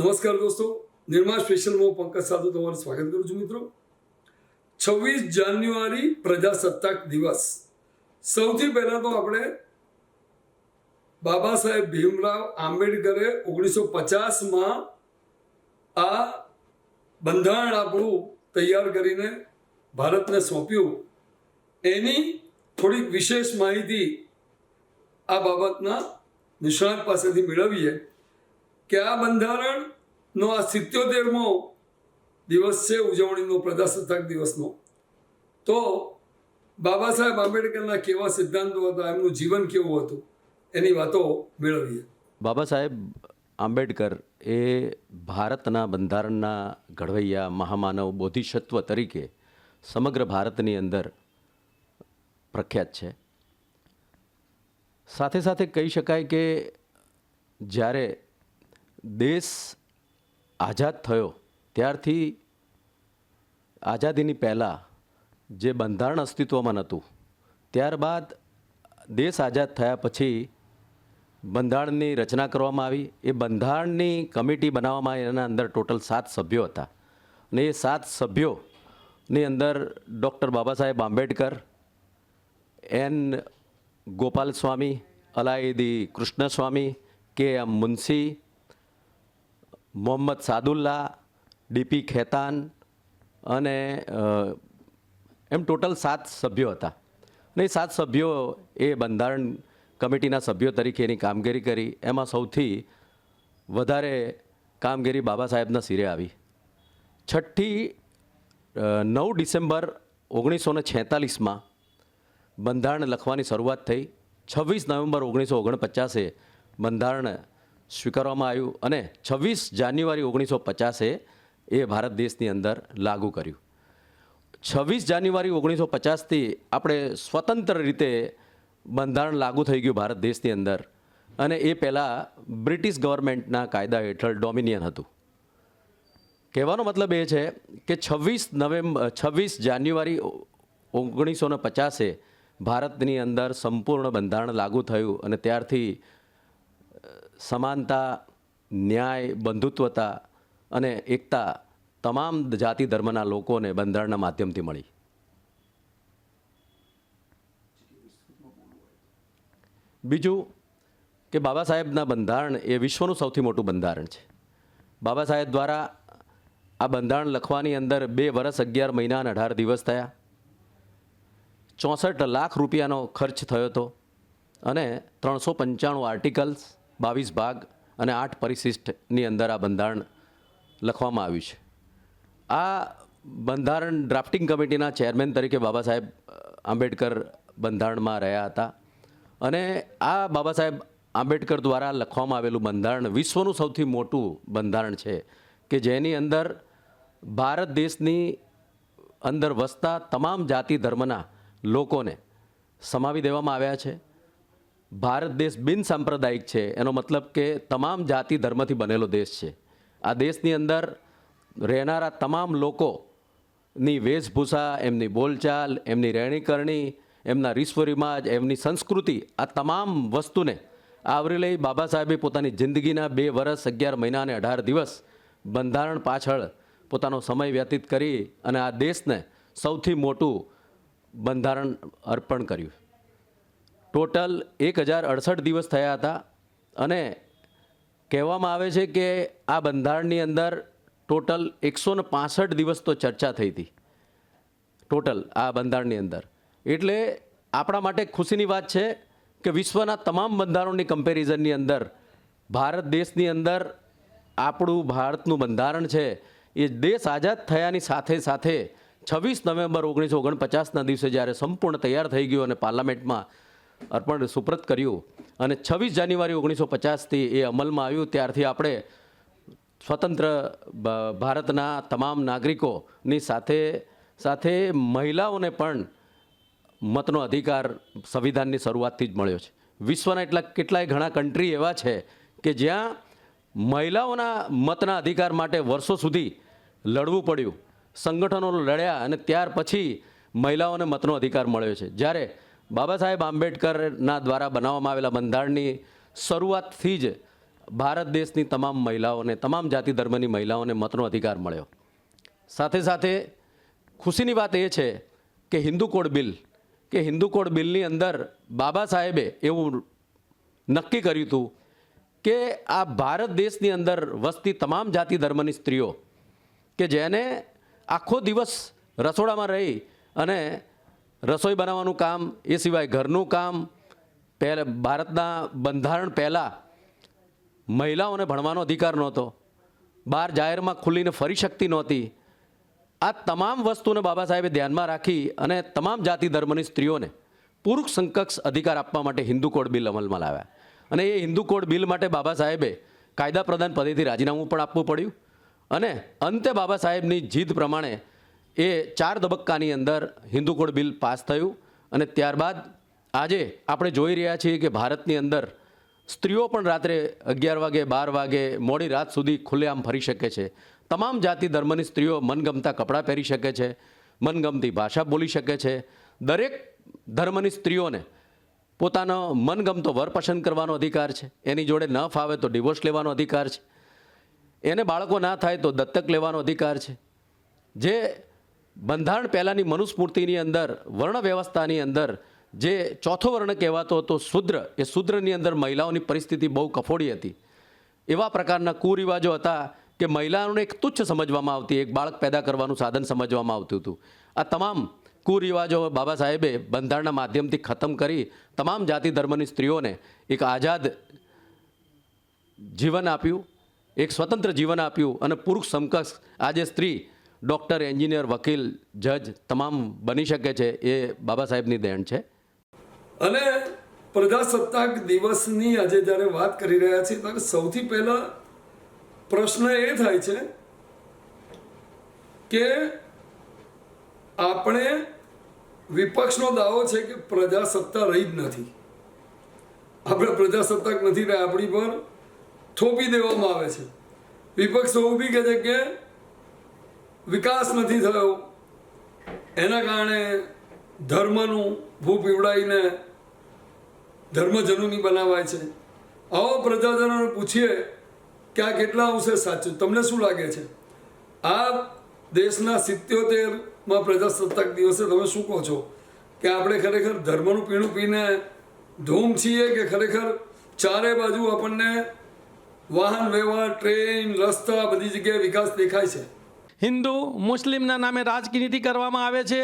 નમસ્કાર દોસ્તો. નિર્મા સ્પેશિયલમાં પંકજ સાધુ તમારું સ્વાગત કરું છું મિત્રો. છવ્વીસ જાન્યુઆરી પ્રજાસત્તાક દિવસ. સૌથી પહેલાં તો આપણે બાબા સાહેબ ભીમરાવ આંબેડકરે ઓગણીસો પચાસમાં આ બંધારણ આપણું તૈયાર કરીને ભારતને સોંપ્યું. એની થોડીક વિશેષ માહિતી આ બાબતના નિષ્ણાત પાસેથી મેળવીએ. કે આ બંધારણનો આ સિત્યોતેરમો દિવસ છે ઉજવણીનો પ્રજાસત્તાક દિવસનો? તો બાબા સાહેબ આંબેડકરના કેવા સિદ્ધાંતો હતા, એમનું જીવન કેવું હતું? એની વાતો મેળવીએ. બાબા સાહેબ, આંબેડકર એ ભારતના બંધારણના ઘડવૈયા મહામાનવ બોધિસત્વ તરીકે સમગ્ર ભારતની અંદર પ્રખ્યાત છે. સાથે સાથે કહી શકાય કે જ્યારે દેશ આઝાદ થયો, ત્યારથી આઝાદીની પહેલાં જે બંધારણ અસ્તિત્વમાં નહોતું, ત્યારબાદ દેશ આઝાદ થયા પછી બંધારણની રચના કરવામાં આવી. એ બંધારણની કમિટી બનાવવામાં આવી એના અંદર ટોટલ સાત સભ્યો હતા. અને એ સાત સભ્યોની અંદર doctor Baba Saheb Ambedkar, N Gopala Swami Alladi Krishnaswamy, K M Munshi Mohammad Saadulla DP Khaitan અને એમ ટોટલ સાત સભ્યો હતા. અને એ સાત સભ્યો એ બંધારણ કમિટીના સભ્યો તરીકે એની કામગીરી કરી. એમાં સૌથી વધારે કામગીરી બાબા સાહેબના સિરે આવી. છઠ્ઠી નવ ડિસેમ્બર ઓગણીસો ને છેતાલીસમાં બંધારણ લખવાની શરૂઆત થઈ. છવ્વીસ નવેમ્બર ઓગણીસો ઓગણપચાસે બંધારણ સ્વીકારવામાં આવ્યું અને છવ્વીસ જાન્યુઆરી ઓગણીસો પચાસે એ ભારત દેશની અંદર લાગુ કર્યું. છવ્વીસ જાન્યુઆરી ઓગણીસો પચાસથી આપણે સ્વતંત્ર રીતે બંધારણ લાગુ થઈ ગયું ભારત દેશની અંદર અને એ પહેલાં બ્રિટિશ ગવર્મેન્ટના કાયદા હેઠળ ડોમિનિયન હતું. કહેવાનો મતલબ એ છે કે છવ્વીસ નવેમ્બર છવ્વીસ જાન્યુઆરી ઓગણીસો ને પચાસે ભારતની અંદર સંપૂર્ણ બંધારણ લાગુ થયું અને ત્યારથી સમાનતા, ન્યાય, બંધુત્વતા અને એકતા તમામ જાતિ ધર્મના લોકોને બંધારણના માધ્યમથી મળી. બીજું કે બાબા સાહેબના બંધારણ એ વિશ્વનું સૌથી મોટું બંધારણ છે. બાબા સાહેબ દ્વારા આ બંધારણ લખવાની અંદર બે વર્ષ અગિયાર મહિના અને અઢાર દિવસ થયા. ચોસઠ લાખ રૂપિયાનો ખર્ચ થયો હતો અને ત્રણસો પંચાણું આર્ટિકલ્સ બાવીસ ભાગ અને આઠ પરિશિષ્ટની અંદર આ બંધારણ લખવામાં આવ્યું છે. આ બંધારણ ડ્રાફ્ટિંગ કમિટીના ચેરમેન તરીકે બાબા સાહેબ આંબેડકર બંધારણમાં રહ્યા હતા. અને આ બાબા સાહેબ આંબેડકર દ્વારા લખવામાં આવેલું બંધારણ વિશ્વનું સૌથી મોટું બંધારણ છે કે જેની અંદર ભારત દેશની અંદર વસતા તમામ જાતિ ધર્મના લોકોને સમાવી દેવામાં આવ્યા છે. ભારત દેશ બિન સાંપ્રદાયિક છે. એનો મતલબ કે તમામ જાતિ ધર્મથી બનેલો દેશ છે. આ દેશની અંદર રહેનારા તમામ લોકોની વેશભૂષા, એમની બોલચાલ, એમની રહેણીકરણી, એમના રીશ્વ રિવાજ એમની સંસ્કૃતિ, આ તમામ વસ્તુને આવરી લઈ બાબા સાહેબે પોતાની જિંદગીના બે વર્ષ અગિયાર મહિના અને અઢાર દિવસ બંધારણ પાછળ પોતાનો સમય વ્યતીત કરી અને આ દેશને સૌથી મોટું બંધારણ અર્પણ કર્યું. ટોટલ એક હજાર અડસઠ દિવસ થયા હતા. અને કહેવામાં આવે છે કે આ બંધારણની અંદર ટોટલ એકસો ને પાસઠ દિવસ તો ચર્ચા થઈ હતી. ટોટલ આ બંધારણની અંદર. એટલે આપણા માટે ખુશીની વાત છે કે વિશ્વના તમામ બંધારણોની કમ્પેરિઝનની અંદર, ભારત દેશની અંદર આપણું ભારતનું બંધારણ છે. એ દેશ આઝાદ થયાની સાથે સાથે છવ્વીસ નવેમ્બર ઓગણીસો ઓગણપચાસના દિવસે જ્યારે સંપૂર્ણ તૈયાર થઈ ગયું અને પાર્લામેન્ટમાં અર્પણ સુપ્રત કર્યું અને છવ્વીસ જાન્યુઆરી ઓગણીસો પચાસથી એ અમલમાં આવ્યું. ત્યારથી આપણે સ્વતંત્ર ભારતના તમામ નાગરિકોની સાથે સાથે મહિલાઓને પણ મતનો અધિકાર સંવિધાનની શરૂઆતથી જ મળ્યો છે. વિશ્વના એટલા, કેટલાય ઘણા કન્ટ્રી એવા છે કે જ્યાં મહિલાઓના મતના અધિકાર માટે વર્ષો સુધી લડવું પડ્યું. સંગઠનો લડ્યા અને ત્યાર પછી મહિલાઓને મતનો અધિકાર મળ્યો છે. જ્યારે બાબા સાહેબ આંબેડકરના દ્વારા બનાવવામાં આવેલા બંધારણની શરૂઆતથી જ ભારત દેશની તમામ મહિલાઓને, તમામ જાતિ ધર્મની મહિલાઓને મતનો અધિકાર મળ્યો. સાથે સાથે ખુશીની વાત એ છે કે હિન્દુ કોડ બિલ, કે હિન્દુ કોડ બિલની અંદર બાબા સાહેબે એવું નક્કી કર્યું હતું કે આ ભારત દેશની અંદર વસતી તમામ જાતિ ધર્મની સ્ત્રીઓ કે જેને આખો દિવસ રસોડામાં રહી અને રસોઈ બનાવવાનું કામ, એ સિવાય ઘરનું કામ, પહેલા ભારતના બંધારણ પહેલાં મહિલાઓને ભણવાનો અધિકાર નહોતો. બહાર જાહેરમાં ખુલ્લીને ફરી શકતી નહોતી. આ તમામ વસ્તુને બાબા સાહેબે ધ્યાનમાં રાખી અને તમામ જાતિ ધર્મની સ્ત્રીઓને પુરુષ સંકક્ષ અધિકાર આપવા માટે હિન્દુ કોડ બિલ અમલમાં લાવ્યા. અને એ હિન્દુ કોડ બિલ માટે બાબા સાહેબે કાયદા પ્રધાન પદેથી રાજીનામું પણ આપવું પડ્યું. અને અંતે બાબા સાહેબની જીદ પ્રમાણે એ ચાર તબક્કાની અંદર હિન્દુ કોડ બિલ પાસ થયું અને ત્યારબાદ આજે આપણે જોઈ રહ્યા છીએ કે ભારતની અંદર સ્ત્રીઓ પણ રાત્રે અગિયાર વાગે, બાર વાગે મોડી રાત સુધી ખુલ્લેઆમ ફરી શકે છે. તમામ જાતિ ધર્મની સ્ત્રીઓ મનગમતા કપડાં પહેરી શકે છે, મનગમતી ભાષા બોલી શકે છે. દરેક ધર્મની સ્ત્રીઓને પોતાનો મનગમતો વર પસંદ કરવાનો અધિકાર છે. એની જોડે ન ફાવે તો ડિવોર્સ લેવાનો અધિકાર છે. એને બાળકો ના થાય તો દત્તક લેવાનો અધિકાર છે. જે બંધારણ પહેલાંની મનુસ્મૃતિની અંદર વર્ણ વ્યવસ્થાની અંદર જે ચોથો વર્ણ કહેવાતો હતો શુદ્ર, એ શુદ્રની અંદર મહિલાઓની પરિસ્થિતિ બહુ કફોડી હતી. એવા પ્રકારના કુરિવાજો હતા કે મહિલાઓને એક તુચ્છ સમજવામાં આવતી, એક બાળક પેદા કરવાનું સાધન સમજવામાં આવતું હતું. આ તમામ કુરિવાજો બાબા સાહેબે બંધારણના માધ્યમથી ખતમ કરી તમામ જાતિ ધર્મની સ્ત્રીઓને એક આઝાદ જીવન આપ્યું, એક સ્વતંત્ર જીવન આપ્યું અને પુરુષ સમકક્ષ આજે સ્ત્રી ડૉક્ટર, એન્જિનિયર, વકીલ, જજ તમામ બની શકે છે એ બાબા સાહેબની દેણ છે. અને પ્રજાસત્તાક દિવસની આજે જ્યારે વાત કરી રહ્યા છીએ, ત્યારે સૌથી પહેલા પ્રશ્ન એ થાય છે કે આપણે વિપક્ષનો દાવો છે કે પ્રજાસત્તા રહી જ નથી. આપણે પ્રજાસત્તાક નથી રહ્યા આપણી પર થોપી દેવામાં આવે છે. વિપક્ષ એવું બી કહે છે કે વિકાસ નથી થયો. એના કારણે ધર્મનું ભૂ પીવડાવીને ધર્મજનુની બનાવાય છે. આવો પ્રજાજનોને પૂછીએ કે આ કેટલા અંશે સાચું? તમને શું લાગે છે? આ દેશના સિત્યોતેરમાં પ્રજાસત્તાક દિવસે તમે શું કહો છો? કે આપણે ખરેખર ધર્મનું પીણું પીને ધૂમ છીએ કે ખરેખર ચારે બાજુ આપણને વાહન વ્યવહાર, ટ્રેન, રસ્તા બધી જગ્યાએ વિકાસ દેખાય છે? હિન્દુ મુસ્લિમના નામે રાજનીતિ કરવામાં આવે છે.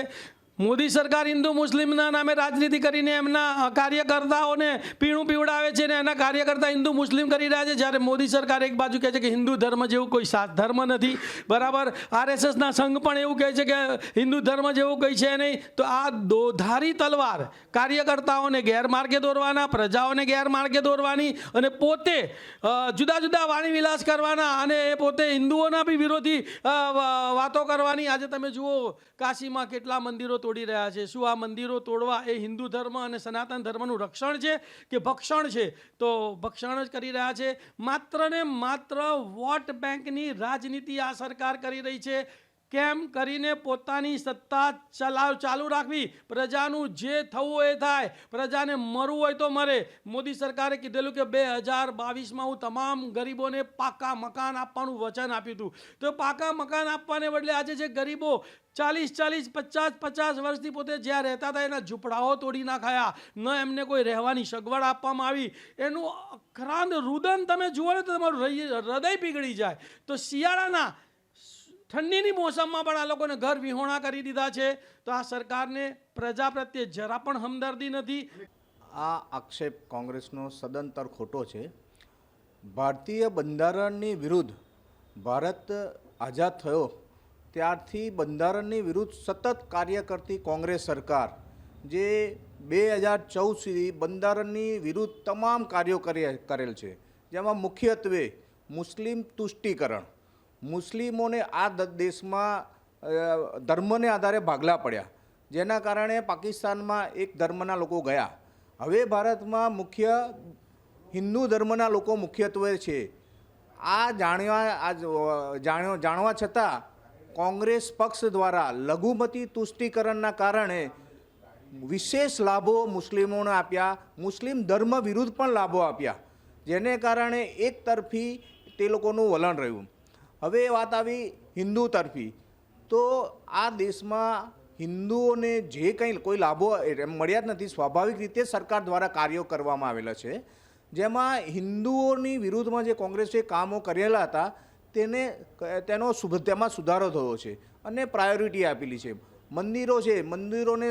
મોદી સરકાર હિન્દુ મુસ્લિમના નામે રાજનીતિ કરીને એમના કાર્યકર્તાઓને પીણું પીવડાવે છે ને એના કાર્યકર્તા હિન્દુ મુસ્લિમ કરી રહ્યા છે, જ્યારે મોદી સરકાર એક બાજુ કહે છે કે હિન્દુ ધર્મ જેવું કોઈ સાત ધર્મ નથી. બરાબર? આરએસએસના સંઘ પણ એવું કહે છે કે હિન્દુ ધર્મ જેવું કંઈ છે નહીં. તો આ દોધારી તલવાર કાર્યકર્તાઓને ગેરમાર્ગે દોરવાના, પ્રજાઓને ગેરમાર્ગે દોરવાની અને પોતે જુદા જુદા વાણીવિલાસ કરવાના અને એ પોતે હિન્દુઓના બી વિરોધી વાતો કરવાની. આજે તમે જુઓ, કાશીમાં કેટલા મંદિરો તોડી રહ્યા છે. શું આ મંદિરો તોડવા એ હિન્દુ ધર્મ અને સનાતન ધર્મનું રક્ષણ છે કે ભક્ષણ છે? તો ભક્ષણ જ કરી રહ્યા છે. માત્ર ને માત્ર વોટ બેંકની રાજનીતિ આ સરકાર કરી રહી છે. કેમ કરીને પોતાની સત્તા ચલાવ, ચાલુ રાખવી? પ્રજાનું જે થવું એ થાય. પ્રજાને મરવું હોય તો મરે. મોદી સરકારે કીધેલું કે બે હજાર બાવીસમાં હું તમામ ગરીબોને પાકા મકાન આપવાનું વચન આપ્યું હતું. તો પાકા મકાન આપવાને બદલે આજે જે ગરીબો ચાલીસ ચાલીસ, પચાસ પચાસ વર્ષથી પોતે જ્યાં રહેતા હતા એના ઝૂંપડાઓ તોડી નાખાયા. ન એમને કોઈ રહેવાની સગવડ આપવામાં આવી. એનું અક્રાંત રુદન તમે જુઓ ને તો તમારું હૃદય પીગળી જાય. તો શિયાળાના ઠંડીની મોસમમાં પણ આ લોકોને ઘર વિહોણા કરી દીધા છે. તો આ સરકારને પ્રજા પ્રત્યે જરા પણ હમદર્દી નથી. આ આક્ષેપ કોંગ્રેસનો સદંતર ખોટો છે. ભારતીય બંધારણની વિરુદ્ધ ભારત આઝાદ થયો, ત્યારથી બંધારણની વિરુદ્ધ સતત કાર્ય કરતી કોંગ્રેસ સરકાર, જે બે હજાર ચૌદ સુધી બંધારણની વિરુદ્ધ તમામ કાર્યો કરેલ છે. જેમાં મુખ્યત્વે મુસ્લિમ તુષ્ટિકરણ મુસ્લિમોને આ દેશમાં ધર્મને આધારે ભાગલા પડ્યા. જેના કારણે પાકિસ્તાનમાં એક ધર્મના લોકો ગયા. હવે ભારતમાં મુખ્ય હિન્દુ ધર્મના લોકો મુખ્યત્વે છે. આ જાણવા આ જાણ્યો, જાણવા છતાં કોંગ્રેસ પક્ષ દ્વારા લઘુમતી તુષ્ટિકરણના કારણે વિશેષ લાભો મુસ્લિમોને આપ્યા. મુસ્લિમ ધર્મ વિરુદ્ધ પણ લાભો આપ્યા. જેને કારણે એક તરફી તે લોકોનું વલણ રહ્યું. હવે વાત આવી હિન્દુ તરફી. તો આ દેશમાં હિન્દુઓને જે કંઈ કોઈ લાભો મળ્યા જ નથી, સ્વાભાવિક રીતે સરકાર દ્વારા કાર્યો કરવામાં આવેલા છે. જેમાં હિન્દુઓની વિરુદ્ધમાં જે કોંગ્રેસે કામો કરેલા હતા, તેને તેનો તેમાં સુધારો થયો છે અને પ્રાયોરિટી આપેલી છે. મંદિરો છે, મંદિરોને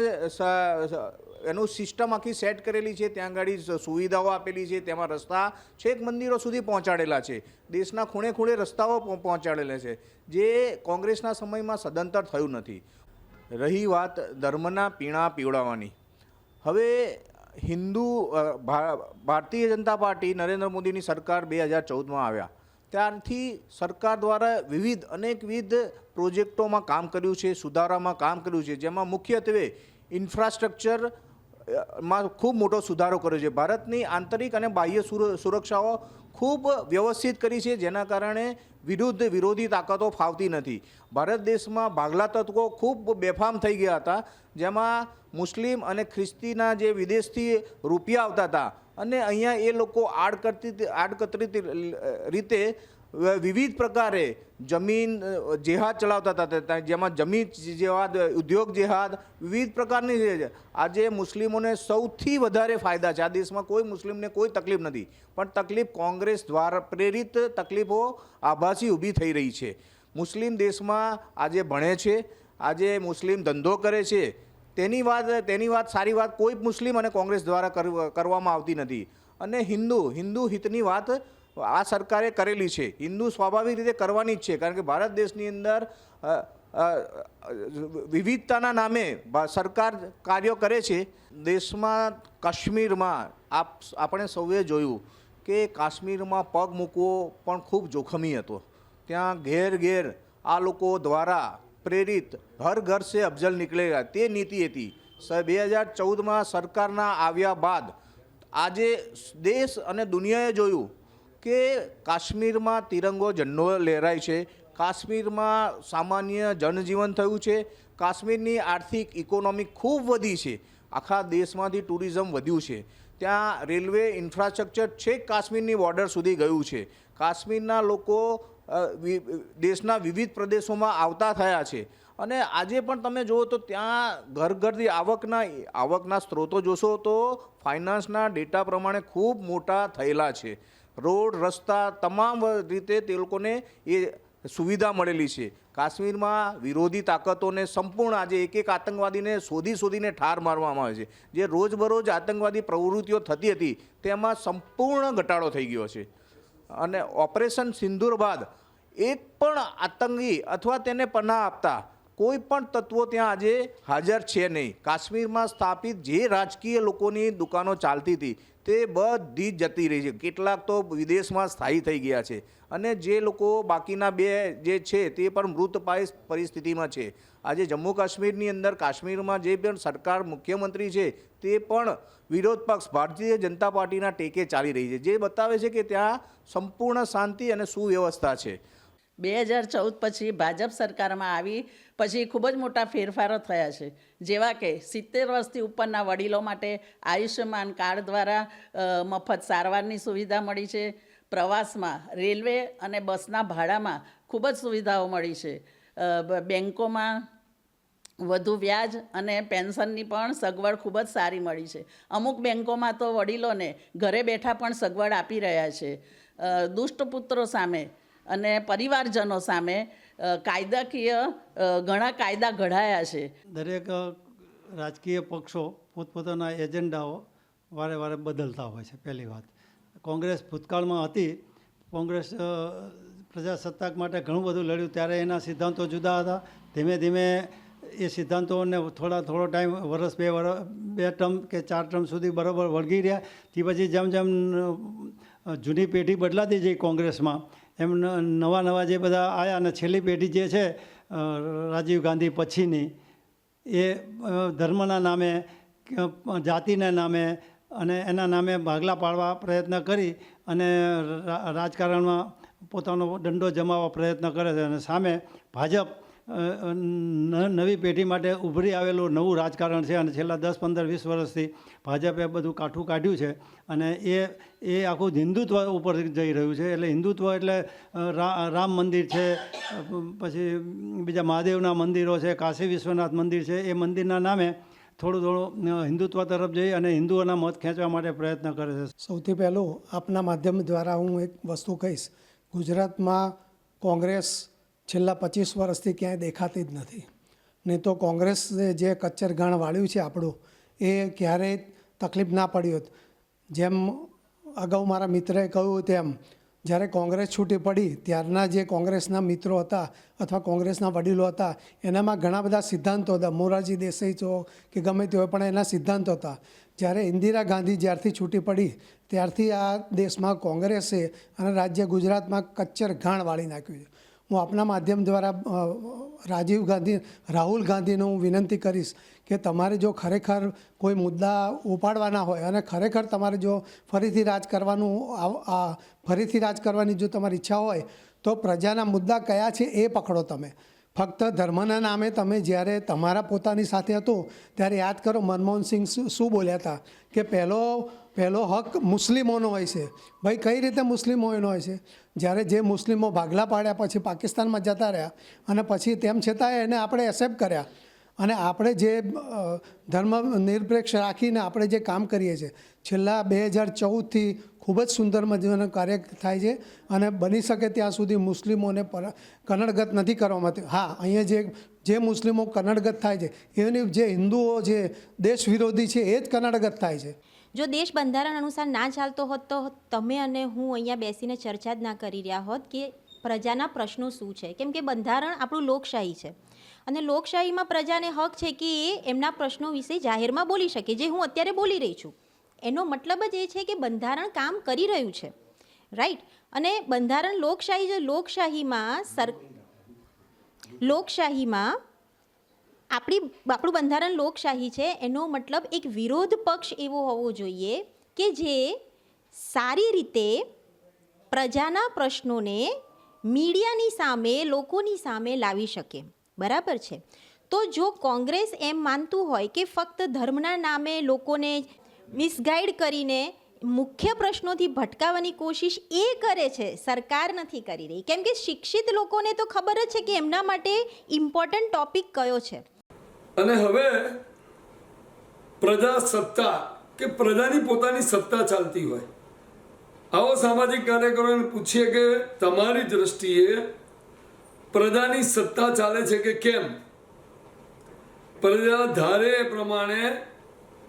એનું સિસ્ટમ આખી સેટ કરેલી છે. ત્યાં આગળ સુવિધાઓ આપેલી છે. તેમાં રસ્તા છેક મંદિરો સુધી પહોંચાડેલા છે. દેશના ખૂણે ખૂણે રસ્તાઓ પહોંચાડેલા છે. જે કોંગ્રેસના સમયમાં સદંતર થયું નથી. રહી વાત ધર્મના પીણા પીવડાવવાની. હવે હિન્દુ ભારતીય જનતા પાર્ટી નરેન્દ્ર મોદીની સરકાર બે હજાર ચૌદમાં આવ્યા. ત્યારથી સરકાર દ્વારા વિવિધ, અનેકવિધ પ્રોજેક્ટોમાં કામ કર્યું છે, સુધારામાં કામ કર્યું છે. જેમાં મુખ્યત્વે ઇન્ફ્રાસ્ટ્રક્ચર માં ખૂબ મોટો સુધારો કર્યો છે. ભારતની આંતરિક અને બાહ્ય સુર- સુરક્ષાઓ ખૂબ વ્યવસ્થિત કરી છે, જેના કારણે વિરુદ્ધ વિરોધી તાકાતો ફાવતી નથી. ભારત દેશમાં ભાગલા તત્વો ખૂબ બેફામ થઈ ગયા હતા, જેમાં મુસ્લિમ અને ખ્રિસ્તીના જે વિદેશથી રૂપિયા આવતા હતા અને અહીંયા એ લોકો આડકતરી આડકતરી રીતે વિવિધ પ્રકારે જમીન જેહાદ ચલાવતા હતા જેમાં જમીન જેહાદ ઉદ્યોગ જેહાદ વિવિધ પ્રકારની. આજે મુસ્લિમોને સૌથી વધારે ફાયદા છે. આ દેશમાં કોઈ મુસ્લિમને કોઈ તકલીફ નથી. પણ તકલીફ કોંગ્રેસ દ્વારા, પ્રેરિત તકલીફો આભાસી ઊભી થઈ રહી છે. મુસ્લિમ દેશમાં આજે ભણે છે, આજે મુસ્લિમ ધંધો કરે છે. તેની વાત તેની વાત, સારી વાત કોઈ મુસ્લિમ અને કોંગ્રેસ દ્વારા કર- કરવામાં આવતી નથી. અને હિન્દુ હિન્દુ હિતની વાત આ સરકારે કરેલી છે. હિન્દુ સ્વાભાવિક રીતે કરવાની જ છે. કારણ કે ભારત દેશની અંદર વિવિધતાના નામે સરકાર કાર્યો કરે છે. દેશમાં કાશ્મીરમાં આપ, આપણે સૌએ જોયું કે કાશ્મીરમાં પગ મૂકવો પણ ખૂબ જોખમી હતો. ત્યાં ઘેર ઘેર આ લોકો દ્વારા પ્રેરિત હર ઘર સે અફજલ નીકળેલા તે નીતિ હતી. બે હજાર ચૌદમાં સરકારના આવ્યા બાદ આજે દેશ અને દુનિયાએ જોયું કે કાશ્મીરમાં તિરંગો ઝંડો લહેરાય છે? કાશ્મીરમાં સામાન્ય જનજીવન થયું છે? કાશ્મીરની આર્થિક ઇકોનોમી ખૂબ વધી છે. આખા દેશમાંથી ટુરિઝમ વધ્યું છે. ત્યાં રેલવે ઇન્ફ્રાસ્ટ્રક્ચર છેક કાશ્મીરની બોર્ડર સુધી ગયું છે. કાશ્મીરના લોકો દેશના વિવિધ પ્રદેશોમાં આવતા થયા છે. અને આજે પણ તમે જુઓ તો ત્યાં ઘર ઘરથી આવકના આવકના સ્ત્રોતો જોશો તો ફાઇનાન્સના ડેટા પ્રમાણે ખૂબ મોટા થયેલા છે. રોડ, રસ્તા તમામ રીતે તે લોકોને એ સુવિધા મળેલી છે. કાશ્મીરમાં વિરોધી તાકાતોને સંપૂર્ણ આજે એક એક આતંકવાદીને શોધી શોધીને ઠાર મારવામાં આવે છે. જે રોજબરોજ આતંકવાદી પ્રવૃત્તિઓ થતી હતી, તેમાં સંપૂર્ણ ઘટાડો થઈ ગયો છે. અને ઓપરેશન સિંદૂર બાદ એક પણ આતંકી અથવા તેને પનાહ આપતા કોઈ પણ તત્વો ત્યાં આજે હાજર છે નહીં. કાશ્મીરમાં સ્થાપિત જે રાજકીય લોકોની દુકાનો ચાલતી હતી તે બધી જ જતી રહી છે. કેટલાક તો વિદેશમાં સ્થાયી થઈ ગયા છે. અને જે લોકો બાકીના બે જે છે તે પણ મૃતપાય પરિસ્થિતિમાં છે. આજે જમ્મુ કાશ્મીરની અંદર કાશ્મીરમાં જે પણ સરકાર મુખ્યમંત્રી છે તે પણ વિરોધ પક્ષ ભારતીય જનતા પાર્ટીના ટેકે ચાલી રહી છે. જે બતાવે છે કે ત્યાં સંપૂર્ણ શાંતિ અને સુવ્યવસ્થા છે. બે હજાર ચૌદ પછી ભાજપ સરકારમાં આવી, પછી ખૂબ જ મોટા ફેરફારો થયા છે. જેવા કે સિત્તેર વર્ષથી ઉપરના વડીલો માટે આયુષ્યમાન કાર્ડ દ્વારા મફત સારવારની સુવિધા મળી છે. પ્રવાસમાં, રેલવે અને બસના ભાડામાં ખૂબ જ સુવિધાઓ મળી છે. બેન્કોમાં વધુ વ્યાજ અને પેન્શનની પણ સગવડ ખૂબ જ સારી મળી છે. અમુક બેન્કોમાં તો વડીલોને ઘરે બેઠા પણ સગવડ આપી રહ્યા છે. દુષ્ટપુત્રો દુષ્ટ પુત્રો સામે અને પરિવારજનો સામે કાયદાકીય ઘણા કાયદા ઘડાયા છે. દરેક રાજકીય પક્ષો પોતપોતાના એજન્ડાઓ વારે વારે બદલતા હોય છે, પહેલી વાત. કોંગ્રેસ ભૂતકાળમાં હતી, કોંગ્રેસ પ્રજાસત્તાક માટે ઘણું બધું લડ્યું, ત્યારે એના સિદ્ધાંતો જુદા હતા. ધીમે ધીમે એ સિદ્ધાંતોને થોડા, થોડો ટાઈમ, વરસ બે વરસ બે ટર્મ કે ચાર ટર્મ સુધી બરાબર વળગી રહ્યા. તે પછી જેમ જેમ જૂની પેઢી બદલાતી જઈ કોંગ્રેસમાં એમ નવા નવા જે બધા આવ્યા અને છેલ્લી પેઢી જે છે રાજીવ ગાંધી પછીની, એ ધર્મના નામે જાતિના નામે અને એના નામે ભાગલા પાડવા પ્રયત્ન કરી અને રાજકારણમાં પોતાનો દંડો જમાવવા પ્રયત્ન કરે છે અને સામે ભાજપ નવી પેઢી માટે ઉભરી આવેલું નવું રાજકારણ છે અને છેલ્લા દસ, પંદર, વીસ વર્ષથી ભાજપે બધું કાઠું કાઢ્યું છે અને એ એ આખું હિન્દુત્વ ઉપર જઈ રહ્યું છે. એટલે હિન્દુત્વ એટલે રામ મંદિર છે પછી બીજા મહાદેવના મંદિરો છે, કાશી વિશ્વનાથ મંદિર છે. એ મંદિરના નામે થોડું થોડું હિન્દુત્વ તરફ જઈ અને હિન્દુઓના મત ખેંચવા માટે પ્રયત્ન કરે છે. સૌથી પહેલું આપના માધ્યમ દ્વારા હું એક વસ્તુ કહીશ. ગુજરાતમાં કોંગ્રેસ છેલ્લા પચીસ વર્ષથી ક્યાંય દેખાતી જ નથી. નહીં તો કોંગ્રેસે જે કચ્ચર ગાણ વાળ્યું છે આપણું, એ ક્યારેય તકલીફ ના પડી હોત. જેમ અગાઉ મારા મિત્રએ કહ્યું તેમ, જ્યારે કોંગ્રેસ છૂટી પડી, ત્યારના જે કોંગ્રેસના મિત્રો હતા અથવા કોંગ્રેસના વડીલો હતા, એનામાં ઘણા બધા સિદ્ધાંતો હતા. મોરારજી દેસાઈ છો કે ગમે તે હોય, પણ એના સિદ્ધાંતો હતા. જ્યારે ઇન્દિરા ગાંધી જ્યારથી છૂટી પડી, ત્યારથી આ દેશમાં કોંગ્રેસે અને રાજ્ય ગુજરાતમાં કચ્ચર ઘાણ વાળી નાખ્યું છે. હું આપના માધ્યમ દ્વારા રાજીવ ગાંધી, રાહુલ ગાંધીને હું વિનંતી કરીશ કે તમારે જો ખરેખર કોઈ મુદ્દા ઉપાડવાના હોય અને ખરેખર તમારે જો ફરીથી રાજ કરવાનું ફરીથી રાજ કરવાની જો તમારી ઈચ્છા હોય, તો પ્રજાના મુદ્દા કયા છે એ પકડો તમે. ફક્ત ધર્મના નામે તમે જ્યારે તમારા પોતાની સાથે હતું, ત્યારે યાદ કરો, મનમોહન સિંહ શું બોલ્યા હતા કે પહેલો પહેલો હક મુસ્લિમોનો હોય છે. ભાઈ, કઈ રીતે મુસ્લિમોનો હોય છે? જ્યારે જે મુસ્લિમો ભાગલા પાડ્યા પછી પાકિસ્તાનમાં જતા રહ્યા અને પછી તેમ છતાંય એને આપણે એક્સેપ્ટ કર્યા. અને આપણે જે ધર્મ નિરપેક્ષ રાખીને આપણે જે કામ કરીએ છીએ. છેલ્લા બે હજાર ચૌદથી ખૂબ જ સુંદર મજાનું કાર્ય થાય છે અને બની શકે ત્યાં સુધી મુસ્લિમોને પર કનડગત નથી કરવામાં આવતી. હા, અહીંયા જે જે મુસ્લિમો કનડગત થાય છે, એની જે હિન્દુઓ જે દેશ વિરોધી છે, એ જ કનડગત થાય છે. જો દેશ બંધારણ અનુસાર ના ચાલતો હોત તો તમે અને હું અહીંયા બેસીને ચર્ચા જ ના કરી રહ્યા હોત કે પ્રજાના પ્રશ્નો શું છે. કેમ કે બંધારણ આપણું લોકશાહી છે. અને લોકશાહીમાં પ્રજાને હક છે કે એ એમના પ્રશ્નો વિશે જાહેરમાં બોલી શકે, જે હું અત્યારે બોલી રહી છું. એનો મતલબ જ એ છે કે બંધારણ કામ કરી રહ્યું છે. રાઈટ અને બંધારણ લોકશાહી જે લોકશાહીમાં સર, લોકશાહીમાં આપણી આપણું બંધારણ લોકશાહી છે, એનો મતલબ એક વિરોધ પક્ષ એવો હોવો જોઈએ કે જે સારી રીતે પ્રજાના પ્રશ્નોને મીડિયાની સામે, લોકોની સામે લાવી શકે. બરાબર છે? તો જો કોંગ્રેસ એમ માનતું હોય કે ફક્ત ધર્મના નામે લોકોને મિસગાઈડ કરીને મુખ્ય પ્રશ્નોથી ભટકાવવાની કોશિશ એ કરે છે, સરકાર નથી કરી રહી. કેમ કે શિક્ષિત લોકોને તો ખબર જ છે કે એમના માટે ઇમ્પોર્ટન્ટ ટોપિક કયો છે. અને હવે પ્રજા સત્તા, કે પ્રજાની પોતાની સત્તા ચાલતી હોય. આવો સામાજિક કાર્યકરોને પૂછીએ કે તમારી દ્રષ્ટિએ પ્રજાની સત્તા ચાલે છે કે કેમ? પ્રજા ધારે એ પ્રમાણે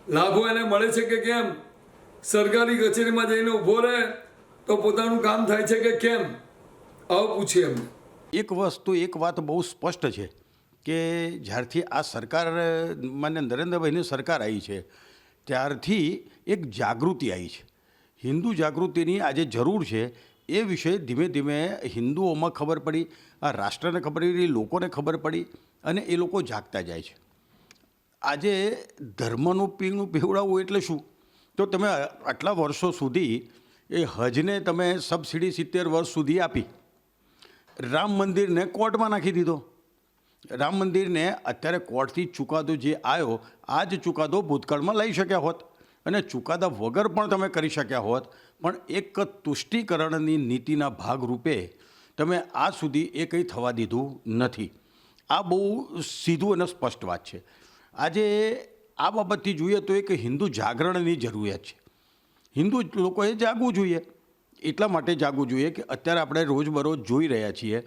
લાભો એને મળે છે કે કેમ? સરકારી કચેરીમાં જઈને ઊભો રહે તો પોતાનું કામ થાય છે કે કેમ? આવો પૂછીએ એમને. એક વસ્તુ, એક વાત બહુ સ્પષ્ટ છે. કે જ્યારથી આ સરકાર, માન્ય નરેન્દ્રભાઈની સરકાર આવી છે, ત્યારથી એક જાગૃતિ આવી છે. હિન્દુ જાગૃતિની આજે જરૂર છે. એ વિશે ધીમે ધીમે હિન્દુઓમાં ખબર પડી, આ રાષ્ટ્રને ખબર પડી લોકોને ખબર પડી અને એ લોકો જાગતા જાય છે. આજે ધર્મનું પીણું પીવડાવવું એટલે શું? તો તમે આટલા વર્ષો સુધી એ હજને તમે સબસિડી સિત્તેર વર્ષ સુધી આપી. રામ મંદિરને કોર્ટમાં નાખી દીધો. રામ મંદિરને અત્યારે કોર્ટથી ચુકાદો જે આવ્યો આ જ ચુકાદો ભૂતકાળમાં લઈ શક્યા હોત. અને ચુકાદા વગર પણ તમે કરી શક્યા હોત. પણ એક તુષ્ટિકરણની નીતિના ભાગરૂપે તમે આ સુધી એ કંઈ થવા દીધું નથી. આ બહુ સીધું અને સ્પષ્ટ વાત છે. આજે આ બાબતથી જોઈએ તો એક હિન્દુ જાગરણની જરૂરિયાત છે. હિન્દુ લોકોએ જાગવું જોઈએ. એટલા માટે જાગવું જોઈએ કે અત્યારે આપણે રોજબરોજ જોઈ રહ્યા છીએ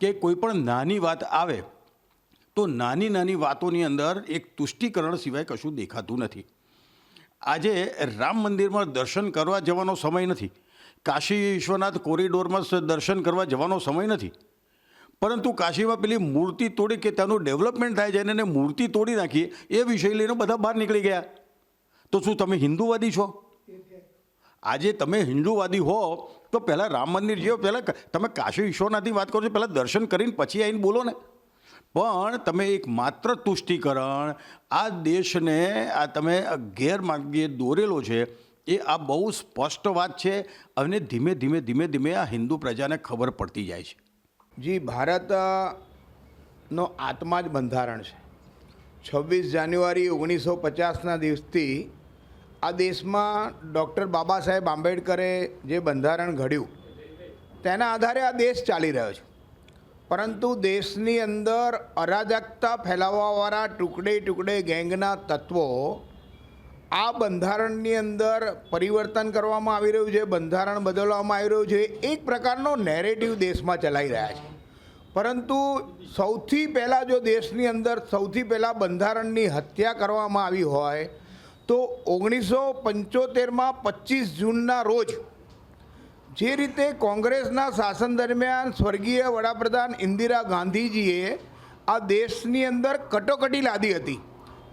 કે કોઈ પણ નાની વાત આવે તો નાની નાની વાતોની અંદર એક તુષ્ટિકરણ સિવાય કશું દેખાતું નથી. આજે રામ મંદિરમાં દર્શન કરવા જવાનો સમય નથી. કાશી વિશ્વનાથ કોરિડોરમાં દર્શન કરવા જવાનો સમય નથી. પરંતુ કાશીમાં પેલી મૂર્તિ તોડી કે તેનું ડેવલપમેન્ટ થાય છે અને એને મૂર્તિ તોડી નાખીએ એ વિષય લઈને બધા બહાર નીકળી ગયા. તો શું તમે હિન્દુવાદી છો? આજે તમે હિન્દુવાદી હો, તો પહેલાં રામ મંદિર જેવો પહેલાં તમે કાશી વિશ્વનાથની વાત કરો છો, પહેલાં દર્શન કરીને પછી આવીને બોલો ને. પણ તમે એક માત્ર તુષ્ટિકરણ આ દેશને, આ તમે ગેરમાર્ગે દોરેલો છે, એ આ બહુ સ્પષ્ટ વાત છે અને ધીમે ધીમે ધીમે ધીમે આ હિન્દુ પ્રજાને ખબર પડતી જાય છે. જી ભારતનો આત્મા જ બંધારણ છે. છવ્વીસ જાન્યુઆરી ઓગણીસો પચાસના દિવસથી આ દેશમાં ડૉક્ટર બાબા સાહેબ આંબેડકરે જે બંધારણ ઘડ્યું, તેના આધારે આ દેશ ચાલી રહ્યો છે. પરંતુ દેશની અંદર અરાજકતા ફેલાવવાવાળા ટુકડે ટુકડે ગેંગના તત્વો આ બંધારણની અંદર પરિવર્તન કરવામાં આવી રહ્યું છે, બંધારણ બદલવામાં આવી રહ્યું છે. એક પ્રકારનો નેરેટિવ દેશમાં ચલાવી રહ્યા છે. પરંતુ સૌથી પહેલાં જો દેશની અંદર સૌથી પહેલાં બંધારણની હત્યા કરવામાં આવી હોય, તો ઓગણીસો પંચોતેરમાં પચીસ જૂનના રોજ જે રીતે કોંગ્રેસના શાસન દરમિયાન સ્વર્ગીય વડાપ્રધાન ઇન્દિરા ગાંધીજીએ આ દેશની અંદર કટોકટી લાદી હતી.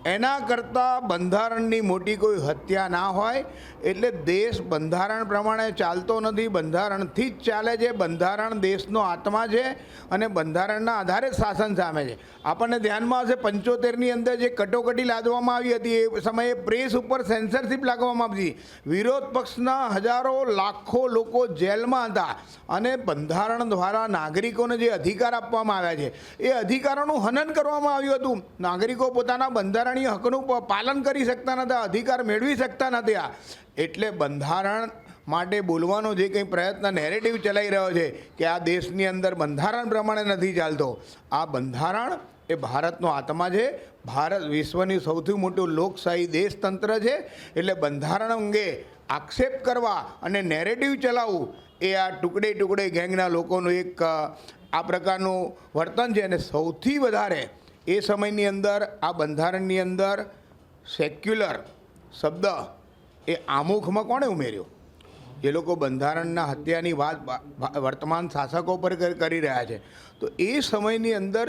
એના કરતાં બંધારણની મોટી કોઈ હત્યા ના હોય, એટલે દેશ બંધારણ પ્રમાણે ચાલતો નથી. બંધારણથી જ ચાલે છે. બંધારણ દેશનો આત્મા છે અને બંધારણના આધારે જ શાસન સામે છે. આપણને ધ્યાનમાં હશે, પંચોતેરની અંદર જે કટોકટી લાદવામાં આવી હતી, એ સમયે પ્રેસ ઉપર સેન્સરશિપ લાગવામાં આવી વિરોધ પક્ષના હજારો, લાખો લોકો જેલમાં હતા અને બંધારણ દ્વારા નાગરિકોને જે અધિકાર આપવામાં આવ્યા છે, એ અધિકારોનું હનન કરવામાં આવ્યું હતું. નાગરિકો પોતાના બંધારણીય હકનું પાલન કરી શકતા નહોતા અધિકાર મેળવી શકતા નહોતા એટલે બંધારણ માટે બોલવાનો જે કંઈ પ્રયત્ન નેરેટિવ ચલાઈ રહ્યો છે કે આ દેશની અંદર બંધારણ પ્રમાણે નથી ચાલતો. આ બંધારણ એ ભારતનો આત્મા છે. ભારત વિશ્વની સૌથી મોટું લોકશાહી દેશતંત્ર છે. એટલે બંધારણ અંગે આક્ષેપ કરવા અને નેરેટિવ ચલાવવું એ આ ટુકડે ટુકડે ગેંગના લોકોનું એક આ પ્રકારનું વર્તન છે અને સૌથી વધારે એ સમયની અંદર, આ બંધારણની અંદર સેક્યુલર શબ્દ એ આમુખમાં કોણે ઉમેર્યો? એ લોકો બંધારણના હત્યાની વાત વર્તમાન શાસકો પર કરી રહ્યા છે. તો એ સમયની અંદર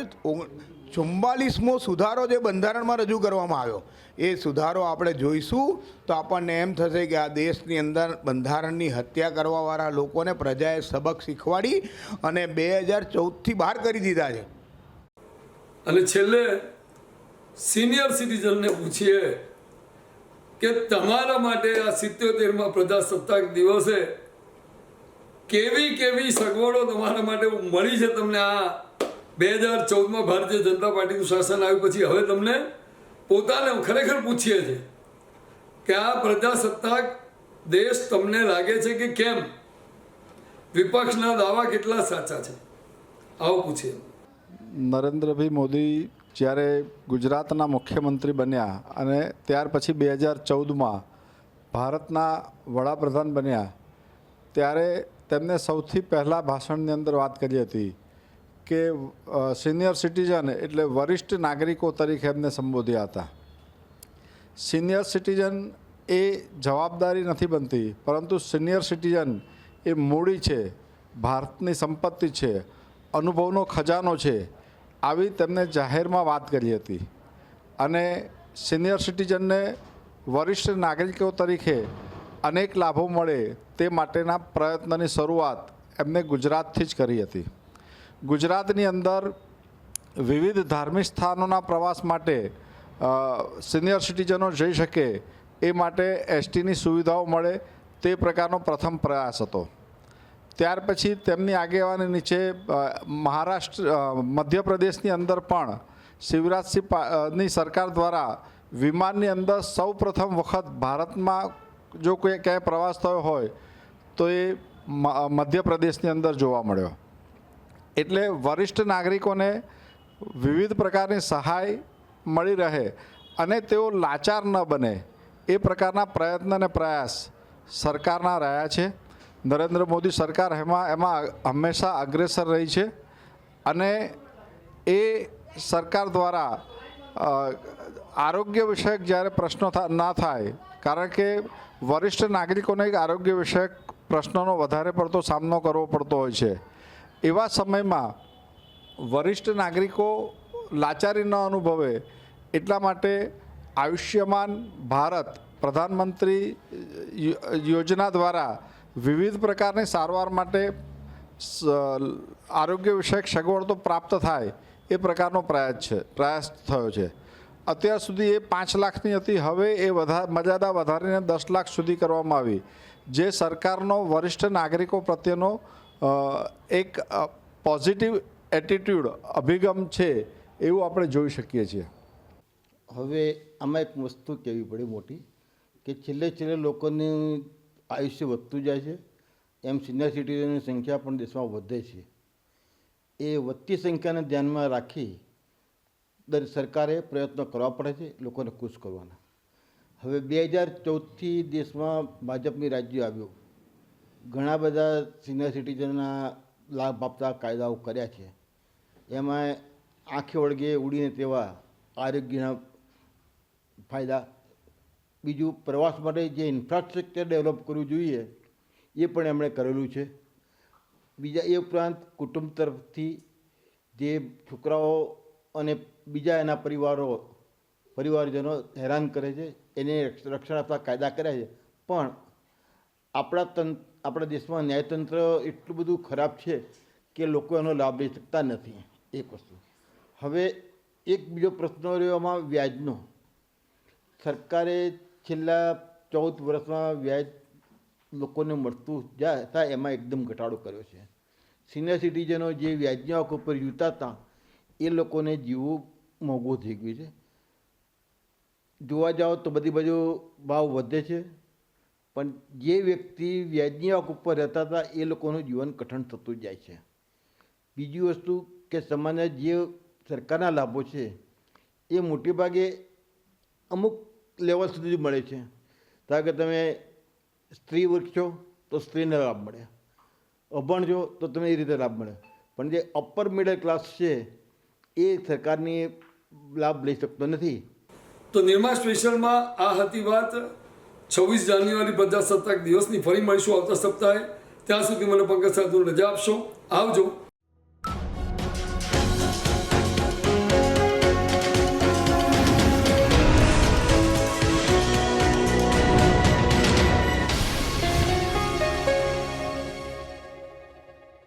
ચુમ્બાલીસમો સુધારો જે બંધારણમાં રજૂ કરવામાં આવ્યો, એ સુધારો આપણે જોઈશું, તો આપણને એમ થશે કે આ દેશની અંદર બંધારણની હત્યા કરવાવાળા લોકોને પ્રજાએ સબક શીખવાડી અને બે હજાર ચૌદથી બહાર કરી દીધા છે. અને છેલ્લે સિનિયર સિટીઝનને પૂછીએ કે તમારા માટે આ સિત્યોતેરમાં પ્રજાસત્તાક દિવસે કેવી કેવી સગવડો તમારા માટે મળી છે તમને આ બે હજાર ચૌદમાં ભારતીય જનતા પાર્ટીનું શાસન આવ્યું પછી હવે તમને પોતાને ખરેખર પૂછીએ છીએ કે આ પ્રજાસત્તાક દેશ તમને લાગે છે કે કેમ? વિપક્ષના દાવા કેટલા સાચા છે? આવો પૂછીએ. નરેન્દ્રભાઈ મોદી જ્યારે ગુજરાતના મુખ્યમંત્રી બન્યા અને ત્યાર પછી બે હજાર ચૌદમાં ભારતના વડાપ્રધાન બન્યા, ત્યારે તેમને સૌથી પહેલાં ભાષણની અંદર વાત કરી હતી કે સિનિયર સિટીઝન એટલે વરિષ્ઠ નાગરિકો તરીકે એમને સંબોધ્યા હતા. સિનિયર સિટીઝન એ જવાબદારી નથી બનતી, પરંતુ સિનિયર સિટીઝન એ મૂડી છે, ભારતની સંપત્તિ છે, અનુભવનો ખજાનો છે આવી તેમને જાહેરમાં વાત કરી હતી. અને સિનિયર સિટીઝનને વરિષ્ઠ નાગરિકો તરીકે અનેક લાભો મળે તે માટેના પ્રયત્નની શરૂઆત એમને ગુજરાતથી જ કરી હતી. ગુજરાતની અંદર વિવિધ ધાર્મિક સ્થાનોના પ્રવાસ માટે સિનિયર સિટીઝનો જઈ શકે એ માટે એસટીની સુવિધાઓ મળે તે પ્રકારનો પ્રથમ પ્રયાસ હતો. ત્યાર પછી તેમની આગેવાની નીચે મહારાષ્ટ્ર મધ્યપ્રદેશની અંદર પણ શિવરાજસિંહ પા- અ, ની સરકાર દ્વારા વિમાનની અંદર સૌ પ્રથમ વખત ભારતમાં જો કોઈ ક્યાંય પ્રવાસ થયો હોય તો એ મધ્યપ્રદેશની અંદર જોવા મળ્યો. એટલે વરિષ્ઠ નાગરિકોને વિવિધ પ્રકારની સહાય મળી રહે અને તેઓ લાચાર ન બને એ પ્રકારના પ્રયત્ન અને પ્રયાસ સરકારના રહ્યા છે. નરેન્દ્ર મોદી સરકાર એમાં એમાં હંમેશા અગ્રેસર રહી છે અને એ સરકાર દ્વારા આરોગ્ય વિષયક જ્યારે પ્રશ્નો ના થાય, કારણ કે વરિષ્ઠ નાગરિકોને આરોગ્ય વિષયક પ્રશ્નોનો વધારે પડતો સામનો કરવો પડતો હોય છે. એવા સમયમાં વરિષ્ઠ નાગરિકો લાચારી ન અનુભવે એટલા માટે આયુષ્યમાન ભારત પ્રધાનમંત્રી યોજના દ્વારા વિવિધ પ્રકારની સારવાર માટે આરોગ્ય વિષયક સગવડ તો પ્રાપ્ત થાય એ પ્રકારનો પ્રયાસ છે, પ્રયાસ થયો છે. અત્યાર સુધી એ પાંચ લાખની હતી, હવે એ વધા, મર્યાદા વધારીને દસ લાખ સુધી કરવામાં આવી. જે સરકારનો વરિષ્ઠ નાગરિકો પ્રત્યેનો એક પોઝિટિવ એટીટ્યૂડ અભિગમ છે એવું આપણે જોઈ શકીએ છીએ. હવે આમાં એક વસ્તુ કહેવી પડી મોટી, કે છેલ્લે છેલ્લે લોકોનું આયુષ્ય વધતું જાય છે. એમ સિનિયર સિટીઝનની સંખ્યા પણ દેશમાં વધે છે. એ વધતી સંખ્યાને ધ્યાનમાં રાખી દર સરકારે પ્રયત્નો કરવા પડે છે, લોકોને ખુશ કરવાના. હવે બે હજાર ચૌદથી દેશમાં ભાજપની રાજ્ય આવ્યું. ઘણા બધા સિનિયર સિટીઝનના લાભ આપતા કાયદાઓ કર્યા છે. એમાં આંખે વળગે ઉડીને તેવા આરોગ્યના ફાયદા બીજું પ્રવાસ માટે જે ઇન્ફ્રાસ્ટ્રક્ચર ડેવલપ કરવું જોઈએ, એ પણ એમણે કરેલું છે. બીજા એ ઉપરાંત કુટુંબ તરફથી જે છોકરાઓ અને બીજા એના પરિવારો, પરિવારજનો હેરાન કરે છે, એને રક્ષ- રક્ષણ આપતા કાયદા કર્યા છે. પણ આપણા તંત્ર આપણા દેશમાં ન્યાયતંત્ર એટલું બધું ખરાબ છે કે લોકો એનો લાભ લઈ શકતા નથી. એક વસ્તુ. હવે એક બીજો પ્રશ્ન રહ્યો એમાં વ્યાજનો. સરકારે છેલ્લા ચૌદ વર્ષમાં વ્યાજ લોકોને મળતું જાય હતા એમાં એકદમ ઘટાડો કર્યો છે. સિનિયર સિટીઝનો જે વ્યાજની આવક ઉપર જીવતા હતા, એ લોકોને જીવવું મોંઘું થઈ ગયું છે. જોવા જાઓ તો બધી બાજુ ભાવ વધે છે, પણ જે વ્યક્તિ વ્યાજની આવક ઉપર રહેતા હતા, એ લોકોનું જીવન કઠણ થતું જાય છે. બીજી વસ્તુ કે સામાન્ય જે સરકારના લાભો છે, એ મોટે ભાગે અમુક લેવલ સુધી મળે છે. ધારો કે તમે સ્ત્રી વર્ગ છો, તો સ્ત્રીને લાભ મળે. અભણ છો, તો તમે એ રીતે લાભ મળે. પણ જે અપર મિડલ ક્લાસ છે, એ સરકારની લાભ લઈ શકતો નથી. તો નિર્મા સ્પેશિયલમાં આ હતી વાત છવ્વીસ જાન્યુઆરી પ્રજાસત્તાક દિવસની ફરી મળીશું આવતા સપ્તાહે. ત્યાં સુધી મને પંકજ સાધુ રજા આપશો. આવજો.